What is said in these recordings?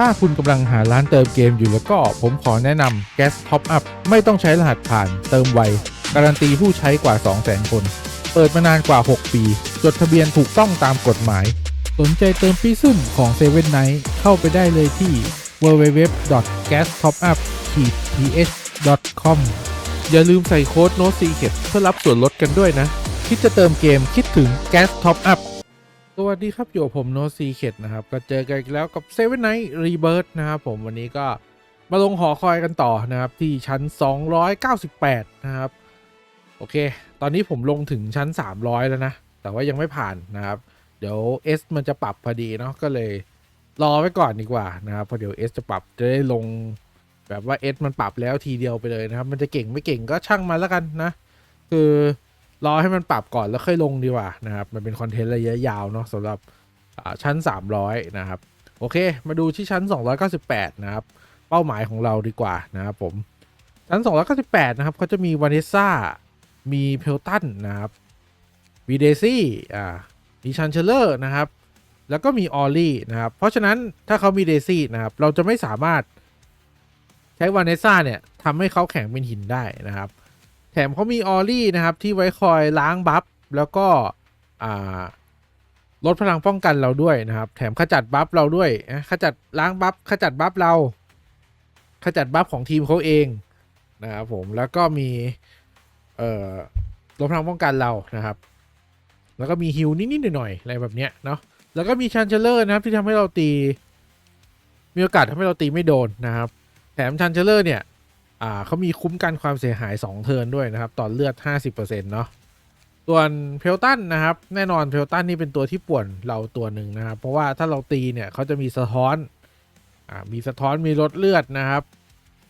ถ้าคุณกำลังหาร้านเติมเกมอยู่แล้วก็ผมขอแนะนำ Gas Top Up ไม่ต้องใช้รหัสผ่านเติมไว การันตีผู้ใช้กว่า 200,000 คน เปิดมานานกว่า 6 ปี จดทะเบียนถูกต้องตามกฎหมาย สนใจเติมปีซุ่มของ7 Night เข้าไปได้เลยที่ www.gastopup-th.com อย่าลืมใส่โค้ด Note Secret เพื่อรับส่วนลดกันด้วยนะ คิดจะเติมเกมคิดถึง Gas Top Up สวัสดีครับ อยู่ผมโนซีเ d นะครับ ก็เจอกันอีกแล้วกับเซเว่นไนท์รีเบิร์นะครับผมวันนี้ก็มาลงหอคอยกันต่อนะครับ ที่ชั้น 298 นะครับ โอเค ตอนนี้ผมลงถึงชั้น 300 แล้วนะ แต่ว่ายังไม่ผ่านนะครับ เดี๋ยว S มันจะปรับพอดีเนาะก็เลยรอไว้ก่อนดีกว่านะครับเพอเดี๋ยว S จะปรับจะได้ลงแบบว่า S มันปรับแล้วทีเดียวไปเลยนะครับ มันจะเก่งไม่เก่งก็ช่างมันแล้วกันนะ คือ รอให้มันปรับก่อนแล้วค่อยลงดีกว่านะครับ มันเป็นคอนเทนต์ระยะยาวเนาะสำหรับชั้น 300 นะครับ โอเค มาดูที่ชั้น 298 นะครับ เป้าหมายของเราดีกว่านะครับผม ชั้น 298 นะครับเขาจะมีวานิสซ่า มีเพลตันนะครับมีเดซี่อ่ามีชันเชลเลอร์นะครับ แล้วก็มีออลลี่นะครับ เพราะฉะนั้นถ้าเขามีเดซี่นะครับ เราจะไม่สามารถใช้วานิสซ่าเนี่ยทำให้เขาแข็งเป็นหินได้นะครับ แถมเขามีออลลี่นะครับที่ไว้คอยล้างบัฟแล้วก็ลดพลังป้องกันเราด้วยนะครับ แถมขจัดบัฟเราด้วยขจัดล้างบัฟขจัดบัฟเรา ขจัดบัฟของทีมเขาเองนะครับผมแล้วก็มีเลดพลังป้องกันเรานะครับ แล้วก็มีฮิลนิดๆหน่อยๆอะไรแบบเนี้ยเนาะแล้วก็มีชันเชลเลอร์นะครับที่ทำให้เราตี มีโอกาสทำให้เราตีไม่โดนนะครับ แถมชันเชลเลอร์เนี่ย อ่าเขามีคุ้มกันความเสียหาย 2 เทิร์นด้วยนะครับต่อเลือด 50%เนาะส่วนเพลตันนะครับ แน่นอนเพลตันนี่เป็นตัวที่ป่วนเราตัวหนึ่งนะครับ เพราะว่าถ้าเราตีเนี่ยเขาจะมีสะท้อนอ่ามีสะท้อนมีลดเลือดนะครับ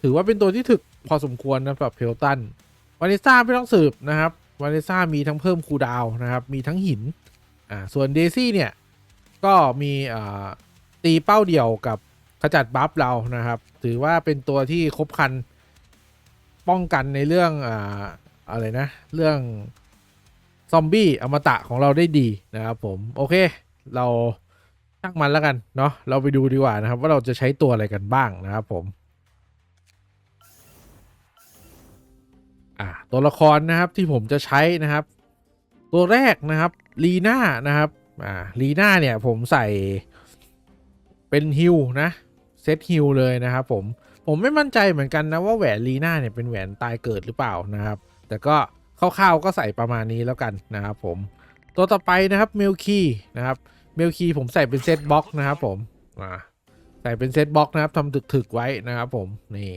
ถือว่าเป็นตัวที่ถึกพอสมควรนะสำหรับเพลตันวานิซ่าไม่ต้องสืบนะครับวานิซ่ามีทั้งเพิ่มคูดาวนะครับ มีทั้งหินอ่าส่วนเดซี่เนี่ยก็มีอ่าตีเป้าเดี่ยวกับขจัดบัฟเรานะครับ ถือว่าเป็นตัวที่ครบคัน ป้องกันในเรื่องอ่าอะไรนะ เรื่องซอมบี้อมตะของเราได้ดีนะครับผม โอเค เราช่างมันแล้วกันเนาะเราไปดูดีกว่านะครับ ว่าเราจะใช้ตัวอะไรกันบ้างนะครับผมอ่าตัวละครนะครับที่ผมจะใช้นะครับ ตัวแรกนะครับลีน่านะครับอ่าลีน่าเนี่ยผมใส่เป็นฮิลนะเซตฮิลเลยนะครับผม ผมไม่มั่นใจเหมือนกันนะว่าแหวนลีน่าเนี่ยเป็นแหวนตายเกิดหรือเปล่านะครับ แต่ก็คร่าวๆก็ใส่ประมาณนี้แล้วกันนะครับผม ตัวต่อไปนะครับเมลคีนะครับเมลคีผมใส่เป็นเซตบ็อกนะครับผมอ่าใส่เป็นเซตบ็อกนะครับทำถึกๆไว้นะครับผมนี่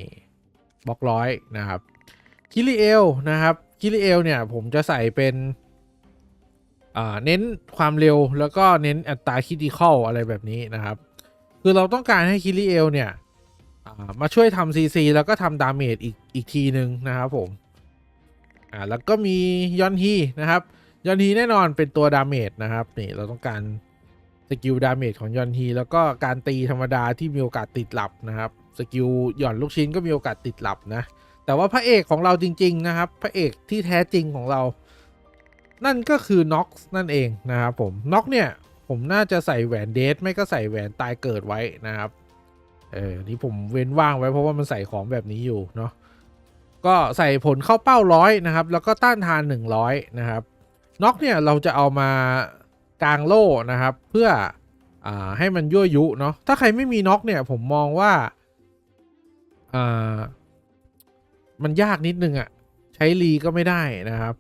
บล็อกร้อยนะครับคิริเอลนะครับคิริเอลเนี่ยผมจะใส่เป็นอ่าเน้นความเร็วแล้วก็เน้นอัตราคิดิคอลอะไรแบบนี้นะครับ คือเราต้องการให้คิริเอลเนี่ย มาช่วยทำซีซีแล้วก็ทำดาเมจอีกอีกทีหนึ่งนะครับผมอ่าแล้วก็มียอนฮีนะครับยอนฮีแน่นอนเป็นตัวดาเมจนะครับนี่เราต้องการสกิลดาเมจของยอนฮีแล้วก็การตีธรรมดาที่มีโอกาสติดหลับนะครับสกิลหย่อนลูกชิ้นก็มีโอกาสติดหลับนะแต่ว่าพระเอกของเราจริง ๆ นะครับ พระเอกที่แท้จริงของเรา นั่นก็คือน็อกนั่นเองนะครับผมน็อกเนี่ยผมน่าจะใส่แหวนเดทไม่ก็ใส่แหวนตายเกิดไว้นะครับ เออนี่ผมเว้นว่างไว้เพราะว่ามันใส่ของแบบนี้อยู่เนาะก็ใส่ผลเข้าเป้าร้อยนะครับ แล้วก็ต้านทาน 100 นะครับน็อกเนี่ยเราจะเอามากลางโล่นะครับ เพื่ออให้มันยั่วยุเนาะถ้าใครไม่มีน็อกเนี่ยผมมองว่าอ่ามันยากนิดนึงอะใช้รีก็ไม่ได้นะครับ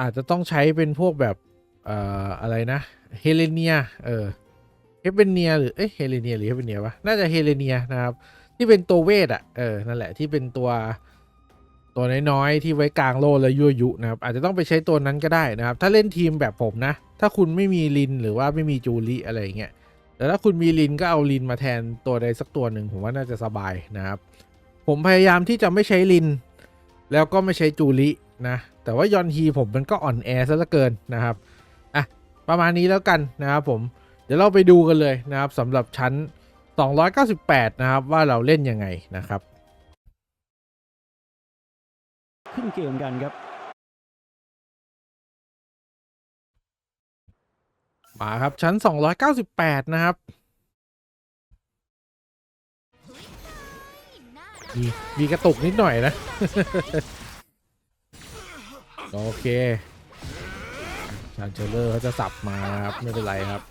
อาจจะต้องใช้เป็นพวกแบบอ่อะไรนะเฮเลเนียเออ เฮเบเนียหรือเอ้ยเฮเลเนียหรือเฮเบเนียวะน่าจะเฮเลเนียนะครับ ที่เป็นตัวเวทอะเออนั่นแหละที่เป็นตัวตัวน้อยๆที่ไว้กลางโลแล้วยั่วยุนะครับอาจจะต้องไปใช้ตัวนั้นก็ได้นะครับ ถ้าเล่นทีมแบบผมนะ ถ้าคุณไม่มีลินหรือว่าไม่มีจูริอะไรอย่างเงี้ยแต่ถ้าคุณมีลินก็เอาลินมาแทนตัวใดสักตัวหนึ่งผมว่าน่าจะสบายนะครับ ผมพยายามที่จะไม่ใช้ลิน แล้วก็ไม่ใช้จูรินะ แต่ว่ายอนฮีผมมันก็อ่อนแอซะเหลือเกินนะครับอะประมาณนี้แล้วกันนะครับผม เดี๋ยวเราไปดูกันเลยนะครับสำหรับชั้น 298 นะครับ ว่าเราเล่นยังไงนะครับ ขึ้นเกมกันครับ มาครับชั้น 298 นะครับมีมีกระตุกนิดหน่อยนะ โอเคชานเชลเลอร์เขาจะสับมาครับ ไม่เป็นไรครับ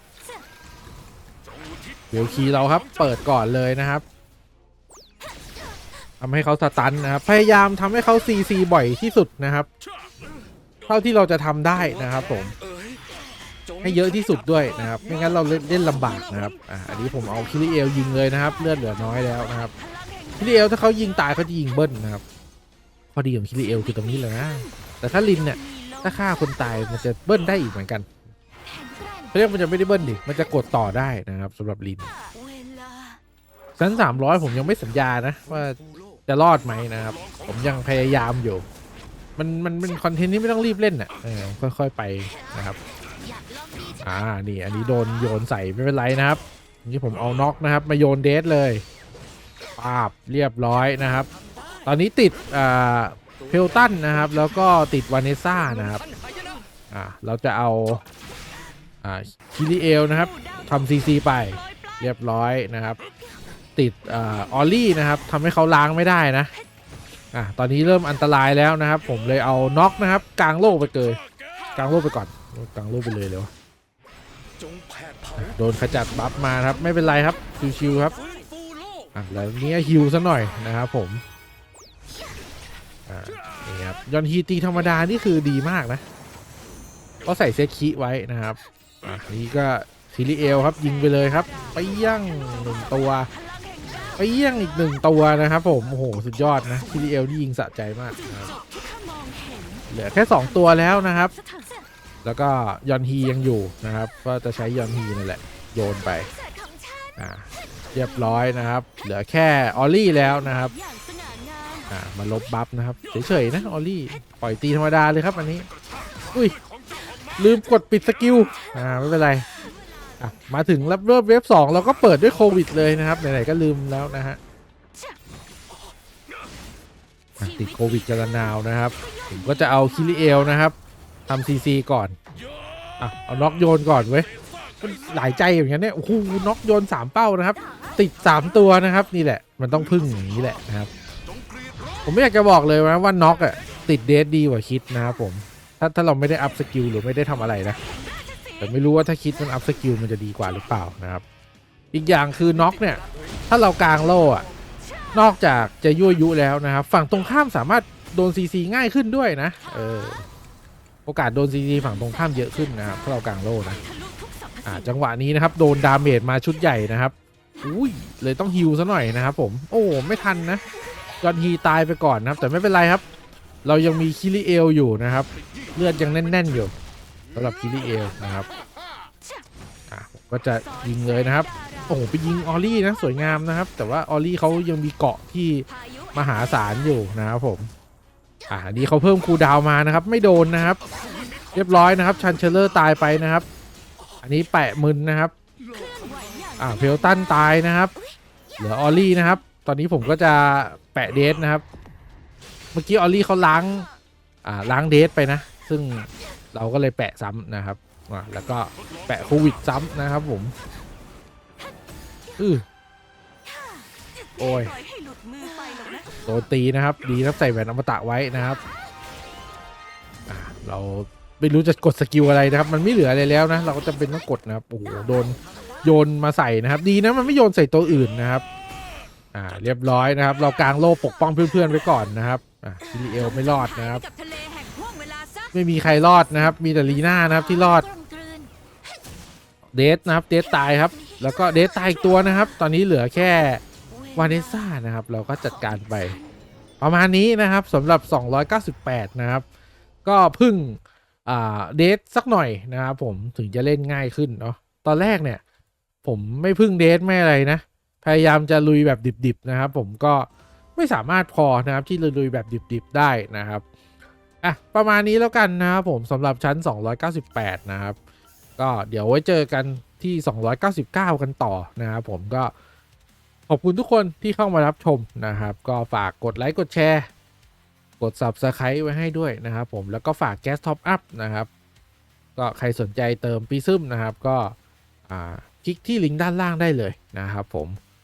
เดี๋ยวคีเราครับ เปิดก่อนเลยนะครับทำให้เขาสตันนะครับ พยายามทำให้เขาซีซีบ่อยที่สุดนะครับ เท่าที่เราจะทำได้นะครับผม ให้เยอะที่สุดด้วยนะครับ ไม่งั้นเราเล่นเล่นลำบากนะครับ อ่าอันนี้ผมเอาคิริเอลยิงเลยนะครับ เลือดเหลือน้อยแล้วนะครับ คิริเอลถ้าเขายิงตายเขาจะยิงเบิ้ลนะครับ ข้อดีของคิริเอลคือตรงนี้เลยนะ แต่ถ้าลินเนี่ย ถ้าฆ่าคนตายมันจะเบิ้ลได้อีกเหมือนกัน เรียกมันจะไม่ได้เบิ้ลดิ มันจะกดต่อได้นะครับสำหรับลินชั้นสามร้อยผมยังไม่สัญญานะ ว่าจะรอดไหมนะครับ ผมยังพยายามอยู่ มันมันเป็นคอนเทนต์ที่ไม่ต้องรีบเล่นอะค่อยๆไปนะครับ อ่านี่อันนี้โดนโยนใส่ไม่เป็นไรนะครับนี่ผมเอาน็อกนะครับ มาโยนเดสเลยปาบเรียบร้อยนะครับ ตอนนี้ติดอ่าเพลตันนะครับ แล้วก็ติดวานเนซ่านะครับอ่าเราจะเอา คิริเอลนะครับทำซีซีไปเรียบร้อยนะครับ ติดออลลี่นะครับทำให้เขาล้างไม่ได้นะอ่าตอนนี้เริ่มอันตรายแล้วนะครับ ผมเลยเอาน็อกนะครับ กลางโลกไปเกยกลางโลกไปก่อนกลางโลกไปเลยเลยวะโดนขจัดบัฟมาครับ ไม่เป็นไรครับชิวๆครับอะแล้วเนี้ยฮิวซะหน่อยนะครับผมอ่านี่ครับยอนฮีตีธรรมดานี่คือดีมากนะก็ใส่เซคิไว้นะครับ อะนี่ก็ซิลิเอลครับยิงไปเลยครับไปย่างหนึ่งตัวไปย่างอีกหนึ่งตัวนะครับ ผมโอ้โหสุดยอดนะซิลิเอลนี่ยิงสะใจมากเหลือแค่ 2 ตัวแล้วนะครับ แล้วก็ยอนฮียังอยู่นะครับ ก็จะใช้ยอนฮีนั่นแหละโยนไปอ่าเรียบร้อยนะครับ เหลือแค่ออลลี่แล้วนะครับมอ่ามาลบบัฟนะครับเฉยๆนะออลลี่ปล่อยตีธรรมดาเลยครับอันนี้ อุ้ย ลืมกดปิดสกิลอ่าไม่เป็นไรอะมาถึงรับเริ่มเว็บสองเราก็เปิดด้วยโควิดเลยนะครับไหนๆก็ลืมแล้วนะฮะติดโควิดกันละนาวนะครับ ผมก็จะเอาคิริเอลนะครับทำซีซีก่อนอะเอาน็อกโยนก่อนเว้ยหลายใจอย่างเงี้ยเนี่ยโอ้โหน็อกโยนสามเป้านะครับ ติดสามตัวนะครับนี่แหละ มันต้องพึ่งอย่างนี้แหละนะครับ ผมไม่อยากจะบอกเลยนะว่าน็อกอะติดเดสดีกว่าคิดนะครับผม ถ้าถ้าเราไม่ได้อัพสกิลหรือไม่ได้ทำอะไรนะ แต่ไม่รู้ว่าถ้าคิดมันอัพสกิลมันจะดีกว่าหรือเปล่านะครับ อีกอย่างคือน็อกเนี่ย ถ้าเรากลางโล่อะนอกจากจะยั่วยุแล้วนะครับ ฝั่งตรงข้ามสามารถโดนซีซีง่ายขึ้นด้วยนะเออโอกาสโดนซีซีฝั่งตรงข้ามเยอะขึ้นนะครับถ้าเรากลางโล่นะอ่าจังหวะนี้นะครับโดนดาเมจมาชุดใหญ่นะครับอุ้ยเลยต้องฮิวซะหน่อยนะครับผม โอ้ไม่ทันนะยอนฮีตายไปก่อนนะครับ แต่ไม่เป็นไรครับ เรายังมีคิริเอลอยู่นะครับ เลือดยังแน่น ๆ อยู่สำหรับคิริเอลนะครับอะผมก็จะยิงเลยนะครับ โอ้โหไปยิงออลลี่นะสวยงามนะครับ แต่ว่าออลลี่เขายังมีเกาะที่มหาศาลอยู่นะครับผมอ่าอันนี้เขาเพิ่มคูดาวมานะครับ ไม่โดนนะครับ เรียบร้อยนะครับชันเชลเลอร์ตายไปนะครับ อันนี้แปะมึนนะครับ อ่าเพลตันตายนะครับ เหลือออลลี่นะครับ ตอนนี้ผมก็จะแปะเดทนะครับ มื่อกี้ออลลี่เขาล้างอ่าล้างเดทไปนะ ซึ่งเราก็เลยแปะซ้ำนะครับอ่าแล้วก็แปะโควิดซ้ำนะครับผมอือโอ้ยโดนตีนะครับ ดีนะใส่แหวนอมตะไว้นะครับอ่าเราไม่รู้จะกดสกิลอะไรนะครับ มันไม่เหลืออะไรแล้วนะ เราก็จะเป็นต้องกดนะครับ โอ้โห โดนโยนมาใส่นะครับ ดีนะมันไม่โยนใส่ตัวอื่นนะครับ อ่าเรียบร้อยนะครับ เรากางโล่ปกป้องเพื่อนๆไว้ก่อนนะครับอ่าซิลิเอลไม่รอดนะครับ กับทะเลแห่งห่วงเวลาซะไม่มีใครรอดนะครับ มีแต่ลีน่านะครับที่รอด กลมกลืนเดสนะครับ เดสตายครับ แล้วก็เดสตายอีกตัวนะครับ ตอนนี้เหลือแค่วาเนซ่านะครับ เราก็จัดการไป ประมาณนี้นะครับสำหรับ 298 นะครับ ก็พึ่งอ่าเดทสักหน่อยนะครับผมถึงจะเล่นง่ายขึ้นเนาะ ตอนแรกเนี่ย ผมไม่พึ่งเดทไม่อะไรนะ พยายามจะลุยแบบดิบๆนะครับ ผมก็ไม่สามารถพอนะครับที่ลุยแบบดิบๆได้นะครับอะประมาณนี้แล้วกันนะครับผมสำหรับชั้น 298 นะครับ ก็เดี๋ยวไว้เจอกันที่ 299 กันต่อนะครับผมก็ขอบคุณทุกคนที่เข้ามารับชมนะครับ ก็ฝากกดไลค์กดแชร์กด Subscribe ไว้ให้ด้วยนะครับผมแล้วก็ฝากแก๊สท็อปอัพนะครับ ก็ใครสนใจเติมปีซึมนะครับ ก็คลิกที่ลิงก์ด้านล่างได้เลยนะครับผม